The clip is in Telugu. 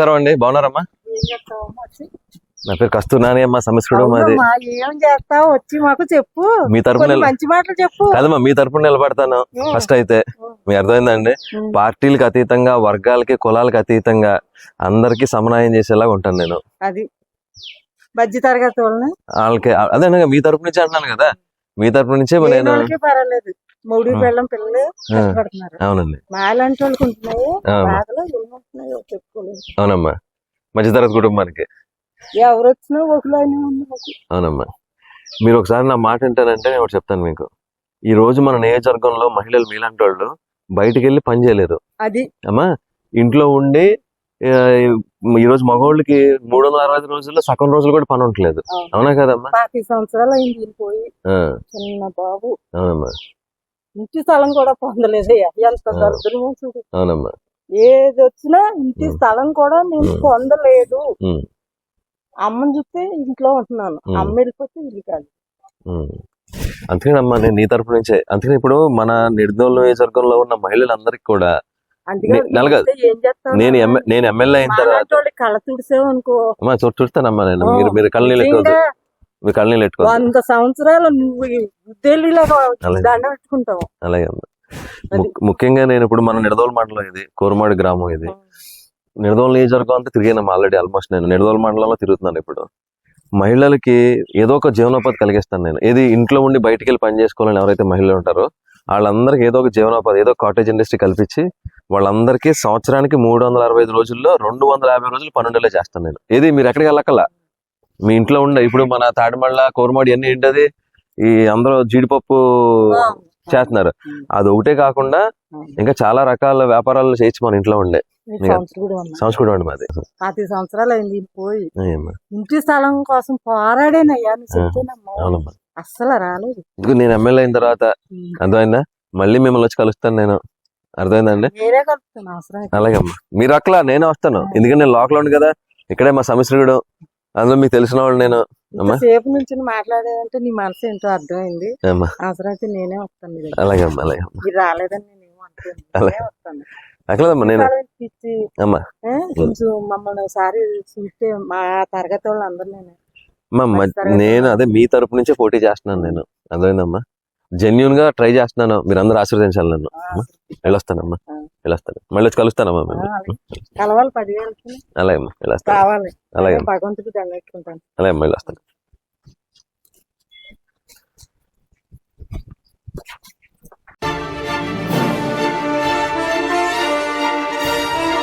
నమస్కారం అండి. బాగున్నారమ్మా? నా పేరు కస్తూనాని అమ్మ సంస్కృతం మాది. ఏం చేస్తావు? వచ్చి మాకు చెప్పు. మీ తరపున మంచి మాటలు చెప్పు. కాదమ్మా మీ తరపున నిలబడతాను. ఫస్ట్ అయితే మీ అర్థమైందండి. పార్టీలకు అతీతంగా వర్గాలకి కులాలకు అతీతంగా అందరికి సమన్వయం చేసేలాగా ఉంటాను నేను. అది. మధ్య తరగతి వాళ్ళని? వాళ్ళకి అదే మీ తరపు నుంచి అంటున్నాను కదా. మీ తరపు నుంచే నేను పర్వాలేదు. మూడు పిల్లలు కష్టపడుతున్నారు. అవునండి. మాలాంటి వాళ్ళకి ఉంటున్నాయి. ఏముంటున్నాయో చెప్పుకోలేదు. అవునమ్మా. మధ్యతరగతి కుటుంబానికి ఎవరు వచ్చినా ఒకలానే ఉంది మాకు. అవునమ్మా. మీరు ఒకసారి నా మాట వింటానంటే నేను ఒకటి చెప్తాను మీకు. ఈ రోజు మన నియోజకవర్గంలో మహిళలు మీలాంటి వాళ్ళు బయటికి వెళ్ళి పని చేయలేరు అది. అమ్మా ఇంట్లో ఉండి ఈ రోజు మగవాళ్ళకి మూడు వందల అరవై రోజుల్లో సగం రోజులు కూడా పని ఉండట్లేదు. అవును. కదమ్మా? పాతి సంవత్సరాలు అయింది పోయి చిన్న బాబు. అవునమ్మా. ఇంటి స్థలం కూడా ఎంత. దరిద్రమో చూడు. అవునమ్మా. ఏది వచ్చినా ఇంటి. స్థలం కూడా నేను. పొందలేదు. అమ్మని చూస్తే ఇంట్లో ఉంటున్నాను. అమ్మ వెళ్ళిపోతే ఇల్లు కాదు. అందుకేనమ్మా నేను నీ తరపు నుంచే అందుకని ఇప్పుడు మన నిర్దోల్ నియోజకవర్గంలో ఉన్న మహిళలందరికీ కూడా నేను నేను ఎమ్మెల్యే అయిన తర్వాత కళ్ళ తుడిసావు అనుకో అమ్మా చూ చూస్తానమ్మా నేను మీరు మీరు కళ్ళు నీళ్ళు నిజంగా మీరు కళ్ళు నీళ్ళు వంద సంవత్సరాలు నువ్వు. దండ పెట్టుకుంటావు అలాగే అమ్మా. ము- ముఖ్యంగా నేను ఇప్పుడు మన నిడదోల్ మండలం ఇది కోరమాడి గ్రామం ఇది. నిడదోల్ నియోజకవర్గం అంతా తిరిగాను? ఆల్రెడీ ఆల్మోస్ట్ నేను. నిడదోల్ మండలంలో తిరుగుతున్నాను ఇప్పుడు. మహిళలకి ఏదో ఒక జీవనోపాధి కలిగిస్తాను నేను. ఏది ఇంట్లో ఉండి బయటికి వెళ్ళి పని చేసుకోవాలని ఎవరైతే మహిళలు ఉంటారో వాళ్ళందరికీ ఏదో ఒక జీవనోపాధి ఏదో కాటేజ్ ఇండస్ట్రీ కల్పించి వాళ్ళందరికీ సంవత్సరానికి మూడు వందల అరవై ఐదు రోజుల్లో రెండు వందల యాభై రోజులు పన్నెండులే చేస్తాను నేను. ఏది మీరు ఎక్కడికి వెళ్ళకల్లా మీ ఇంట్లో ఉండే ఇప్పుడు మన తాడిమళ్ళ కోరమాడి అన్ని ఏంటది? ఈ అందరూ జీడిపప్పు చేస్తున్నారు. అది ఒకటే కాకుండా ఇంకా చాలా రకాల వ్యాపారాలు చేయొచ్చు మన ఇంట్లో ఉండే. సంవత్సరం అండి మాది. పాతి సంవత్సరాలు అయింది పోయి. ఇంటి స్థలం కోసం పోరాడేనయ్యా అస్సలు రాలేదు. నేను ఎమ్మెల్యే అయిన తర్వాత అర్థమైందా? మళ్ళీ మిమ్మల్ని వచ్చి కలుస్తాను నేను. అర్థమైందండి. అలాగే అమ్మా మీరు అక్కలా నేనే వస్తాను. ఎందుకంటే నేను లోకల్ ఉంది కదా ఇక్కడే మా సమస్యడు అందులో మీకు తెలిసిన వాళ్ళు నేను. అమ్మా. ఇంతసేపు నుంచి మాట్లాడేదంటే నీ మనసు ఏంటో అర్థమైంది. అమ్మా. అవసరం అయితే నేనే వస్తాను మీరు రాలేదని నేనేమో. నేనే అక్కలేదమ్మా అమ్మా. కొంచెం మమ్మల్ని ఒకసారి చూస్తే మా తరగతి వాళ్ళు అందరు నేను. అదే మీ తరపు నుంచే పోటీ చేస్తున్నాను నేను. అర్థమైందమ్మా జెన్యున్గా ట్రై చేస్తున్నాను. మీరు అందరూ ఆశీర్వదించాలి నన్ను. వెళ్ళొస్తానమ్మా. వెళ్ళొస్తాను. మళ్ళీ వచ్చి కలుస్తానమ్మా మేము. కలవాలి పదివేలకి. అలాగే అమ్మా వెళ్ళొస్తాను. అలాగే అలాగే అమ్మా వెళ్ళొస్తాను.